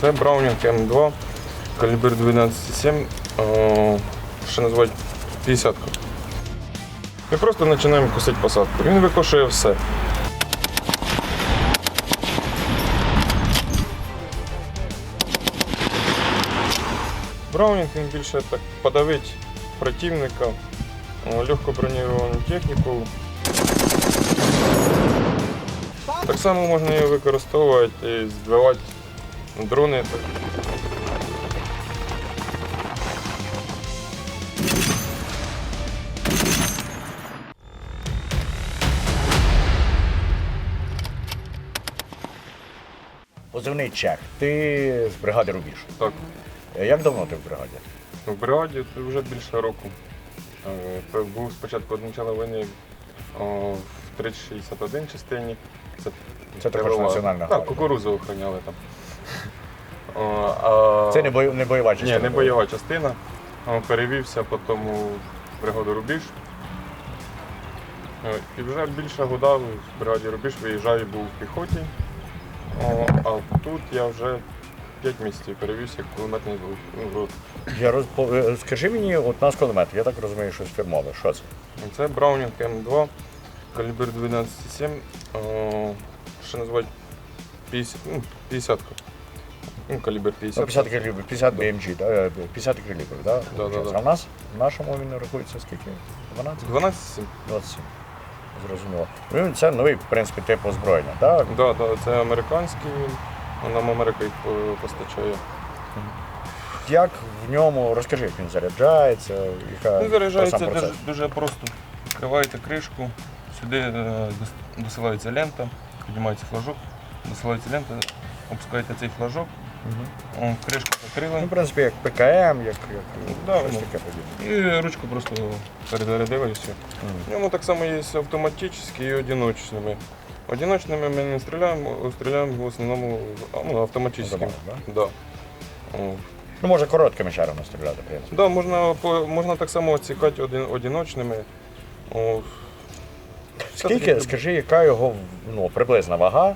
Це Браунінг М2, калібр 12,7, о, ще називають 50 Ми просто починаємо косити посадку. Він викошує все. Браунінг він більше так подавить противника, о, легко броніровану техніку. Так само можна її використовувати і збивати дрони. Позивний чех. Ти з бригади Рубіж. Так, Е, Як давно ти в бригаді? в бригаді вже більше року. Е, Був спочатку від початку війни о, в 361 частині. Це, Це також Національна Так, кукурузу охороняли там. А... Це не, бой... не бойова частина. Ні, не бойова частина. О, Перевівся потім у бригаду Рубіж. Е, І вже більше года в бригаді Рубіж виїжджаю, був в піхоті. О, А тут я вже 5 місяців перевівся як кулеметний ну, рот. Я роз... по- е, Скажи мені, от нас кулемет, я так розумію, щось фірмове. Що це? Це Браунінг М2, калібр 12,7, о, ще називають 50, ну, 50 Ну, калібр 50. Ну, 50 калібр, 50 BMG, да? е, 50 калібр, да? Да, да, да. А в нас, в нашому він рахується скільки? 12? 12,7. 27. Зрозуміло. Ну, це новий, в принципі, тип озброєння, так? Да, да, це американський, нам Америка їх е, постачає. Як в ньому, розкажи, як він заряджається, яка Він заряджається сам дуже, процес? дуже просто. Відкриваєте кришку, сюди е, дос- досилається лента, піднімається флажок, досилається лента, опускаєте цей флажок, Мгм. о, кришку Ну, в принципі, як ПКМ, як, як Да, щось ну. таке подібне. І ручку просто перезарядили і все. В ньому так само є автоматичні і одиночними. Одиночними ми не стріляємо, стріляємо в основному ну, автоматичними. Автомат, Да. О. Ну, може, короткими шарами стріляти, в принципі. Да, можна, по- можна так само відсікати один, одиночними. О. Скільки, скажи, яка його ну, приблизна вага,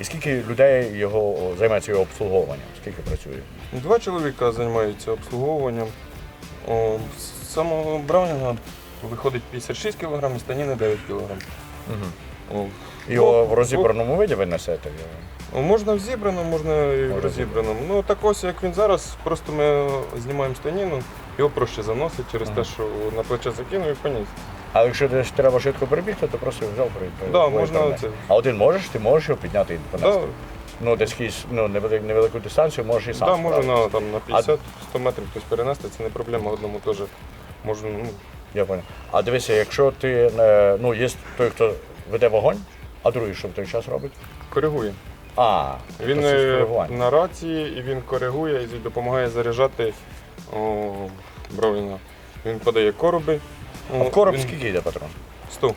і скільки людей його займається його обслуговуванням? Скільки працює? Два чоловіка займаються обслуговуванням. О, з самого Браунінга виходить 56 кг, станіни 9 кг. О, Його в розібраному виді ви несете? Можна в зібраному, можна і в розібраному. Ну так ось як він зараз, просто ми знімаємо станіну, його проще заносить через те, що на плече закинув і поніс. А якщо десь треба швидко перебігти, то просто взяв при Да, можна при- це. А один можеш, ти можеш його підняти і понести? Да, Ну, десь ну, невели- невелику дистанцію можеш і сам. да, справитися. на, там, на 50-100 метрів хтось перенести, це не проблема одному теж. Можна, ну, Я понял. А дивися, якщо ти е, ну, є той, хто веде вогонь, а другий що в той час робить? коригує. А, Він то це ж е, коригування. на рації і він коригує і допомагає заряджати о, Браунінга. Він подає короби. А в короб скільки йде патрон? 100.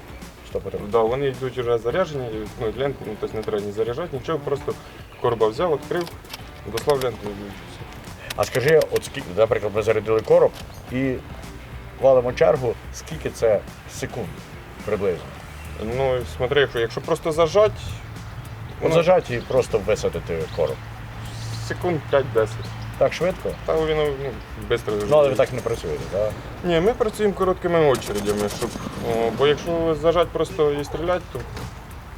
100 патронів. Да, вони йдуть вже заряджені, ну, ленти, ну, тобто не треба ні заряджати, нічого, просто короба взяв, відкрив, дослав ленту і вивчився. А скажи, от скільки, наприклад, ми зарядили короб і валимо чергу, скільки це секунд приблизно? Ну, смотри, якщо, якщо просто зажать, От ну, зажать і просто висадити короб. секунд 5-10. Так швидко? Та він ну, швидко Ну, але ви так не працюєте, так? Ні, ми працюємо короткими очередями, щоб, о, бо якщо зажать просто і стріляти, то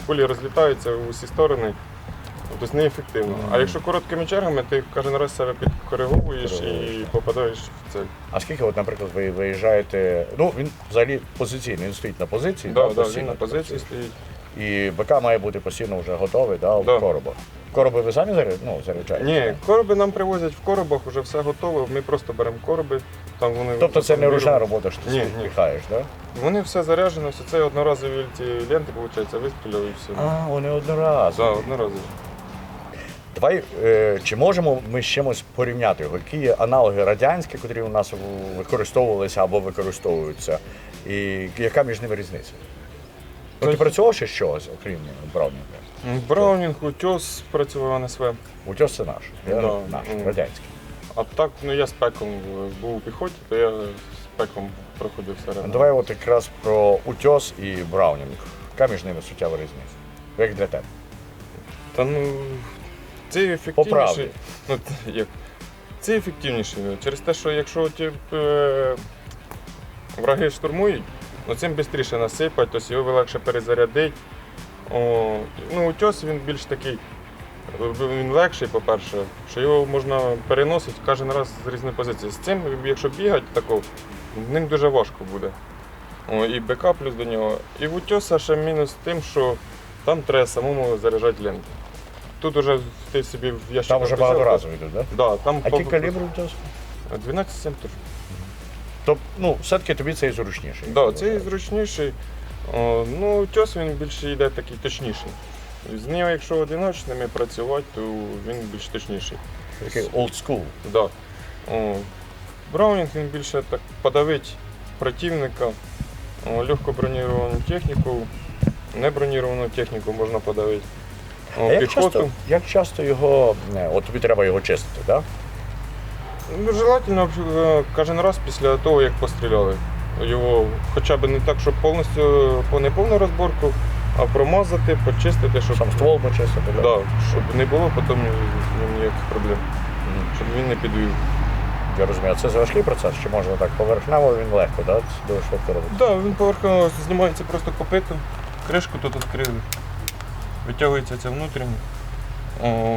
кулі розлітаються в усі сторони. Тобто неефективно. А якщо короткими чергами, ти кожен раз себе підкориговуєш і попадаєш в цель. А скільки, от, наприклад, ви виїжджаєте, ну він взагалі позиційний, він стоїть на позиції, Да, да, він на позиції стоїть. І БК має бути постійно вже готовий, да, в Да. коробах. Короби ви самі ну, заряджаєте? Ні, короби нам привозять в коробах, вже все готове. Ми просто беремо короби. Там вони Тобто це не ручна робота, що ти Ні, собі ні. піхаєш, так? Вони все заряджено, все це одноразові ці ленти, виходить, вистріляли і все. А, вони одноразові. Да, одноразові. Давай, е, чи можемо ми з чимось порівняти його? Які є аналоги радянські, котрі у нас використовувалися або використовуються, і яка між ними різниця? Ну, ти працював ще з чогось, окрім Браунінга? Браунінг, утес працював на НСВ. Утес це наш, Да. наш, Мгм. радянський. А так, ну я спеком був у піхоті, то я спеком проходив всередину. Давай от якраз про утес і Браунінг. Яка між ними суттєва різниця? Як для тебе? Та ну Це ефективніший. правді. Ну, т- як? Це ефективніший. Через те, що якщо ті, е, враги штурмують, ну, цим швидше насипать, тобто його легше перезарядити. О, ну, утес він більш такий, він легший, по-перше, що його можна переносити кожен раз з різної позиції. З цим, якщо бігати тако, ним дуже важко буде. О, і БК плюс до нього. І в утеса ще мінус тим, що там треба самому заряджати ленту. Тут уже ти собі в ящик. Там вже багаторазові йдуть, так? Да, там А по- які калібри у тебе? 12 7 теж. Тобто, ну, все-таки тобі цей зручніший. Да, цей зручніший. О, ну, утес він більше йде такий точніший. З ним, якщо одиночними працювати, то він більш точніший. Такий old school. Да. О, Браунінг він більше так подавить противника, О, легко броніровану техніку, неброніровану техніку можна подавити. О, А як піхоту. часто, як часто його, не, от тобі треба його чистити, так? Ну, желательно е, кожен раз після того, як постріляли. Його хоча б не так, щоб повністю по неповну розборку, а промазати, почистити, щоб, Сам ствол почистити, да, щоб не було потім ніяких проблем, щоб він не підвів. Я розумію, а це важкий процес, чи можна так поверхнево він легко, так? Дуже швидко робити. Так, да, він поверхово знімається просто копитом, кришку тут відкрили, витягується це внутрішнє,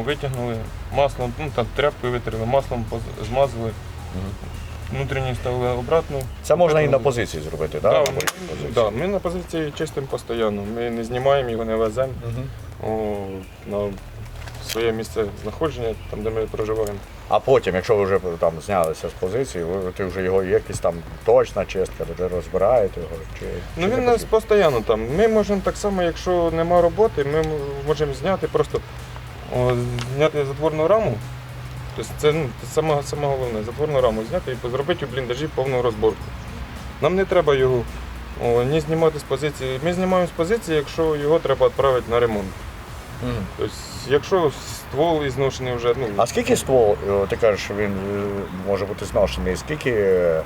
витягнули маслом, ну там тряпкою витерли, маслом поз- змазали, внутрішній ставили обратно. Це можна і на позиції зробити, Да, так? ми, да, ми на позиції чистимо постійно. Ми не знімаємо його, не веземо о, на своє місце знаходження, там де ми проживаємо. А потім, якщо ви вже там знялися з позиції, ви ти вже його є якась там точна чистка, ви вже розбираєте його. Чи, Ну чи він не у нас постійно там. Ми можемо так само, якщо нема роботи, ми м- можемо зняти просто зняти затворну раму. Тобто це, ну, це саме, саме головне, затворну раму зняти і зробити у бліндажі повну розборку. Нам не треба його о, ні знімати з позиції. Ми знімаємо з позиції, якщо його треба відправити на ремонт. Мгм. Тобто, якщо ствол ізношений вже, ну, А скільки ствол, е, ти кажеш, він е, може бути зношений, скільки, е,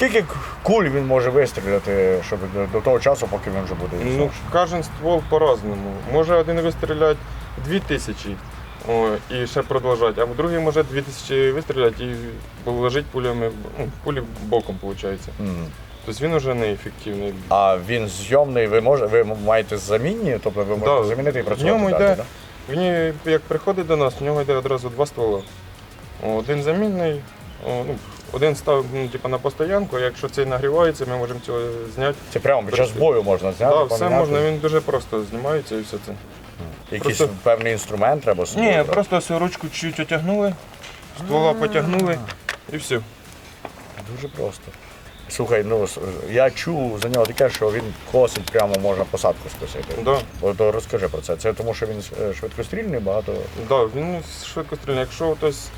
скільки куль він може вистріляти, щоб до- того часу, поки він вже буде Ну, кожен ствол по-разному. Може один вистріляти 2000 о, і ще продовжати, а другий може 2000 вистріляти і положити пулями, ну, пулі боком, виходить. Мгм. Тобто він вже неефективний. А він зйомний, ви може, ви маєте замінні, тобто ви можете Да, замінити і в працювати ньому далі, йде- да? Він як приходить до нас, в нього йде одразу два ствола. Один замінний, ну, один став ну, типу, на постоянку, а якщо цей нагрівається, ми можемо цього зняти. Це прямо під час бою можна зняти, Так, все поміняти? можна, він дуже просто знімається і все це. Якийсь просто- певний інструмент треба собі Ні, брати? просто всю ручку чуть отягнули, ствола потягнули і все. Дуже просто. Слухай, ну с- я чув за нього таке, що він косить прямо можна посадку скосити. Да, От о, розкажи про це. Це тому, що він е, швидкострільний, багато. да, він швидко стріляє. Якщо хтось,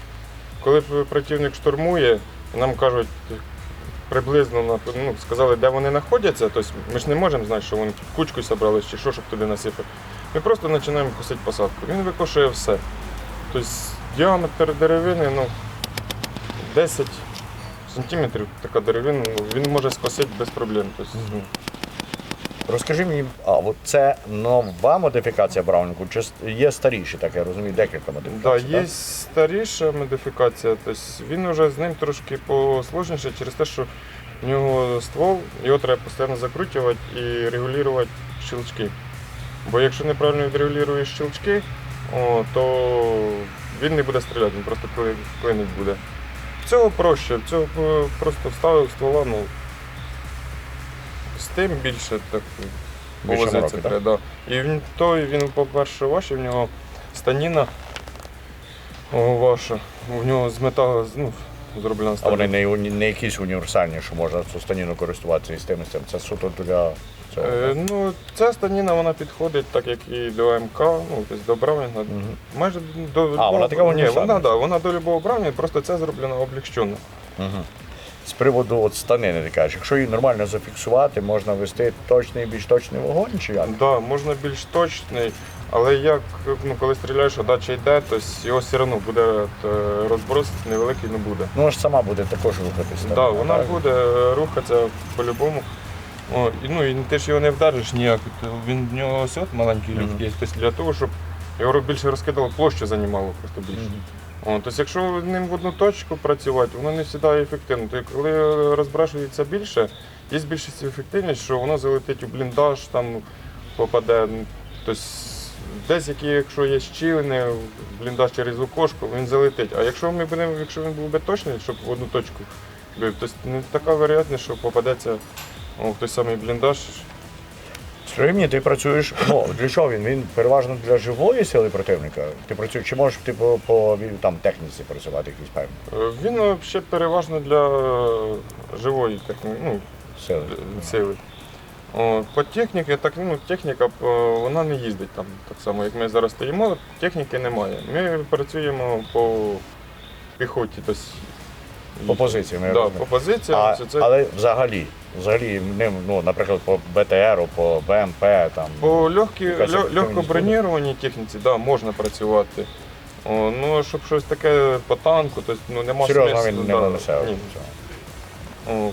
коли противник штурмує, нам кажуть приблизно ну, сказали, де вони знаходяться, тобто ми ж не можемо знати, що вони тут кучкою зібрались чи що, щоб туди насипати. Ми просто починаємо косити посадку. Він викошує все. Тобто діаметр деревини ну, 10 сантиметрів така деревина, ну, він може скосити без проблем. Тобто, Розкажи мені, а от це нова модифікація Браунінгу, чи є старіші, так я розумію, декілька Да, модифікацій. є старіша модифікація, тобто він вже з ним трошки посложніше через те, що в нього ствол, його треба постійно закручувати і регулювати щелчки. Бо якщо неправильно відрегулюєш щелчки, о, то він не буде стріляти, він просто кли- клинить буде. В цього проще, в цього просто вставив ствола, ну з тим більше так Більше повозиться треба. Да. І він той, він, по-перше, важчий, в нього станіна ваша. У нього з металу ну, зроблена А вони не, уні- не якісь універсальні, що можна цю станіну користуватися і з тим, і з тим. Це суто для цього. Е, ну, ця станіна вона підходить так, як і до МК, ну, тобто до Браунінга. Майже до А, вона така Ні, універсальна? вона, да, вона до любого Браунінга, просто це зроблено облегчено. Мгм. З приводу от станини, ти кажеш, якщо її нормально зафіксувати, можна вести точний, більш точний вогонь чи як? Да, можна більш точний, але як ну, коли стріляєш, а дача йде, то його все одно буде е, розброс невеликий не буде. Ну, ж сама буде також рухатися. Так, да, вона буде рухатися по-любому. О, і, ну, і ти ж його не вдариш ніяк. то Він в нього сьот маленький люфт Мгм. є. Тобто для того, щоб Його більше розкидало, площу займало просто більше. О, тобто, якщо ним в одну точку працювати, воно не завжди ефективно. То коли розбрашується більше, є більшість ефективність, що воно залетить у бліндаж, там попаде. ну, Тобто, десь які, якщо є щілини, бліндаж через окошко, він залетить. А якщо ми будемо, якщо він був би точний, щоб в одну точку бив, то не така вероятність, що попадеться о, той самий бліндаж. Скажи ти працюєш, ну для чого він? Він переважно для живої сили противника. Ти працюєш, чи можеш ти по, по там, техніці працювати якісь певні Е, Він взагалі переважно для е, живої техніки, ну, сили? сили. О, по техніці, так, ну, техніка вона не їздить там так само, як ми зараз стоїмо, техніки немає. Ми працюємо по піхоті. Тобто, По позиціям, я да, розумію. по позиціям. А, це, це, Але взагалі, взагалі, ним, ну, наприклад, по БТРу, по БМП, там. По легкі, Якась ефективність легкобронірованій техніці да, можна працювати. О, ну, щоб щось таке по танку, то ну, нема Серйозно смислу. він не да, нанесе. ні. О,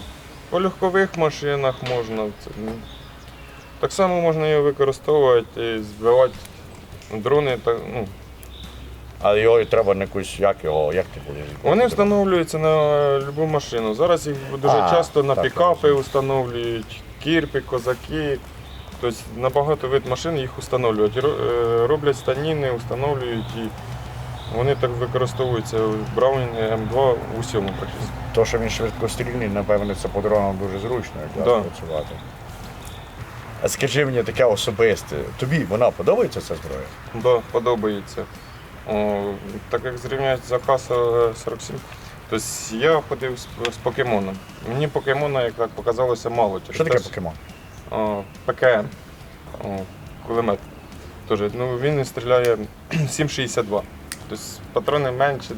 по легкових машинах можна. Це, ну, так само можна його використовувати і збивати дрони. Та, ну, Але його і треба на якусь, як його, як ти будеш? вони встановлюються на будь-яку машину. Зараз їх дуже А, часто на так, пікапи встановлюють, кірпи, козаки. Тобто на багато вид машин їх встановлюють. Ро- е, Роблять станіни, встановлюють і вони так використовуються. Браунінг М2 у всьому практично. То, що він швидкострільний, напевне, це по дронам дуже зручно якраз Да. працювати. А скажи мені таке особисте, тобі вона подобається ця зброя? Да, подобається. О, так як зрівняють за каса 47, тобто я ходив з, з покемоном. Мені покемона, як так показалося, мало. Що таке покемон? ПКМ. Кулемет. Тоже, ну, він стріляє 7,62. Тобто патрони менші.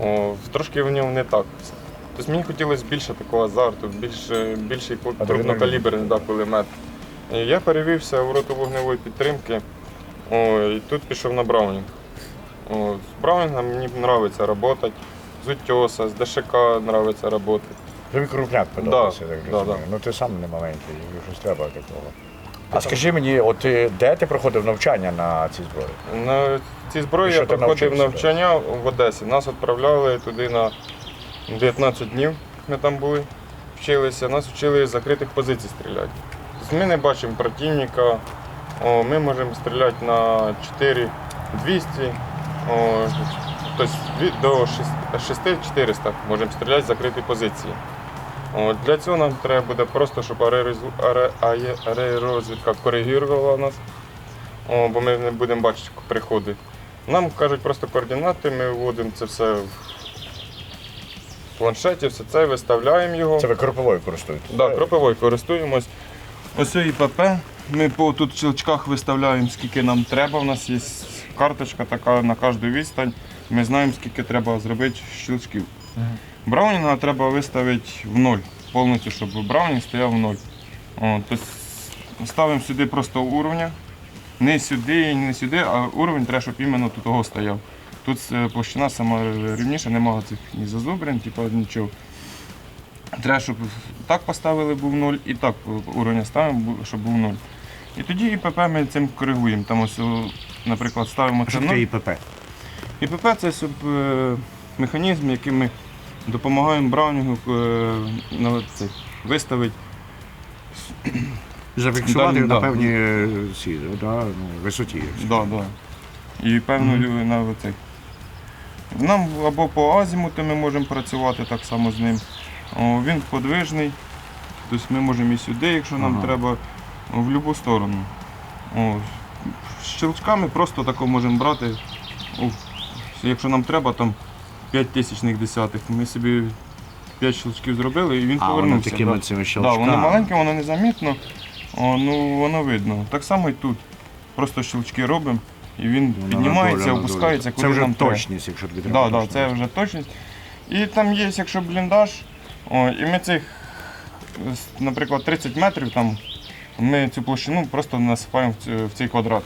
О, трошки в ньому не так. Тобто мені хотілося більше такого азарту, більше, більший крупнокаліберний да, кулемет. І я перевівся в роту вогневої підтримки. О, і тут пішов на Браунінг. О, з Браунінгом мені подобається працювати. З утьоса, з ДШК подобається працювати. Тобі крупняк подобається, Да, так да, розумію. да. Ну ти сам не маленький, щось треба такого. А скажи мені, от ти, де ти проходив навчання на цій зброї? На цій зброї І що я ти проходив навчився? навчання в Одесі. Нас відправляли туди на 19 днів. Ми там були, вчилися. Нас вчили з закритих позицій стріляти. Тобто ми не бачимо противника. О, ми можемо стріляти на 4200. О, тобто від- до 6400 можемо стріляти з закритої позиції. О, для цього нам треба буде просто, щоб аеророзвідка коригувала нас. О, бо ми не будемо бачити приходи. Нам кажуть просто координати, ми вводимо це все в планшеті, все це виставляємо його. Це ви кроповою користуєтесь? Да, кропивою користуємось. Ось ІПП. Ми по тут щелчках виставляємо, скільки нам треба. У нас є карточка така на кожну відстань. Ми знаємо, скільки треба зробити щелчків. Браунінга треба виставити в ноль, повністю, щоб браунінг стояв в ноль. Тобто ставимо сюди просто уровня. Не сюди не сюди, а уровень треба, щоб іменно тут того стояв. Тут е, площина сама рівніша, немає цих ні зазубрин, типу, нічого. Треба, щоб так поставили був 0 і так уровень ставимо, щоб був 0. І тоді ІПП ми цим коригуємо. Там ось, наприклад, ставимо це Що 0. таке ІПП? ІПП це е, механізм, яким ми допомагаємо Браунінгу е, на виставити. Зафіксувати на да. певній е, да, ну, висоті. Да, да. І певну mm на цей. Нам або по азімуту ми можемо працювати так само з ним. Він подвижний, тобто ми можемо і сюди, якщо нам Ага. треба, в будь-яку сторону. О, щелчками просто тако можемо брати. О, якщо нам треба, там 5 тисячних десятих. Ми собі 5 щелчків зробили і він А, воно повернувся. такими да. цими Да, воно маленьке, воно незамітно, о, ну воно видно. Так само і тут. Просто щелчки робимо, і він Воно піднімається, надолю, опускається, надолю. куди Це вже нам треба. точність, якщо тобі треба. Да, да, це вже точність. І там є, якщо бліндаж, о, і ми цих, е, наприклад, 30 метрів, там, ми цю площину просто насипаємо в, цю- в цей квадрат.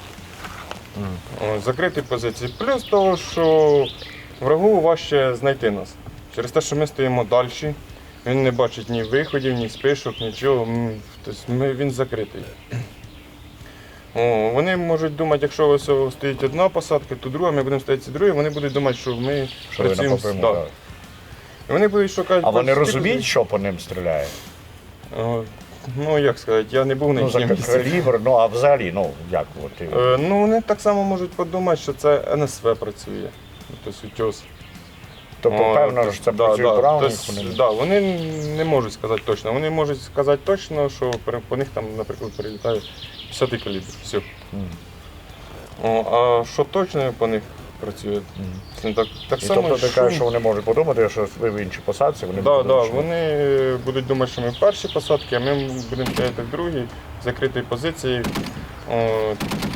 О, закриті позиції. Плюс того, що врагу важче знайти нас. Через те, що ми стоїмо далі, він не бачить ні виходів, ні спишок, нічого. М, Тобто ми, він закритий. О, вони можуть думати, якщо ось о, стоїть одна посадка, то друга, ми будемо стояти друга, вони будуть думати, що ми Що ви працюємо. з- напряму, да. так. І Вони будуть шукати. А вони розуміють, що по ним стріляє? О, Ну, як сказати, я не був на Ну, за їхньому місці. калібр, ну а взагалі, ну як от ти. Е, Ну, вони так само можуть подумати, що це НСВ працює. Тобто утьос. Тобто, певно, що це да, працює да, Браунінг, вони да, вони не можуть сказати точно. Вони можуть сказати точно, що при- по них там, наприклад, прилітає 50 калібр. Все. Мгм. О, а що точно по них працює? Це так, так І само. тобто ти кажеш, що вони можуть подумати, що ви в іншій посадці, вони Да, будуть, да, що- вони будуть думати, що ми в першій посадці, а ми будемо стояти в другій, в закритій позиції.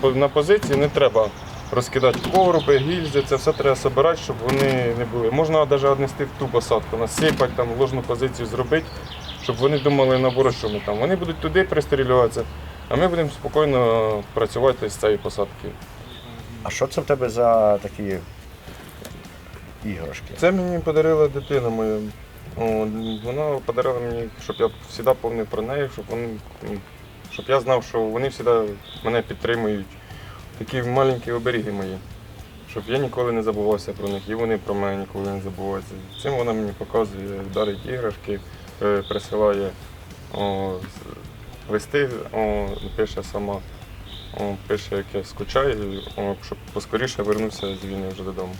О, на позиції не треба розкидати коруби, гільзи, це все треба збирати, щоб вони не були. Можна навіть віднести в ту посадку, насипати, там, ложну позицію зробити, щоб вони думали наоборот, що ми там. Вони будуть туди пристрілюватися, а ми будемо спокійно працювати з цієї посадки. А що це в тебе за такі іграшки? Це мені подарила дитина моя. Вона подарила мені, щоб я завжди пам'ятав про неї, щоб вони, щоб я знав, що вони завжди мене підтримують. Такі маленькі оберіги мої. Щоб я ніколи не забувався про них, і вони про мене ніколи не забуваються. Цим вона мені показує, дарить іграшки, е, присилає о, листи, о, пише сама, пише, як я скучаю, щоб поскоріше вернувся з війни вже додому.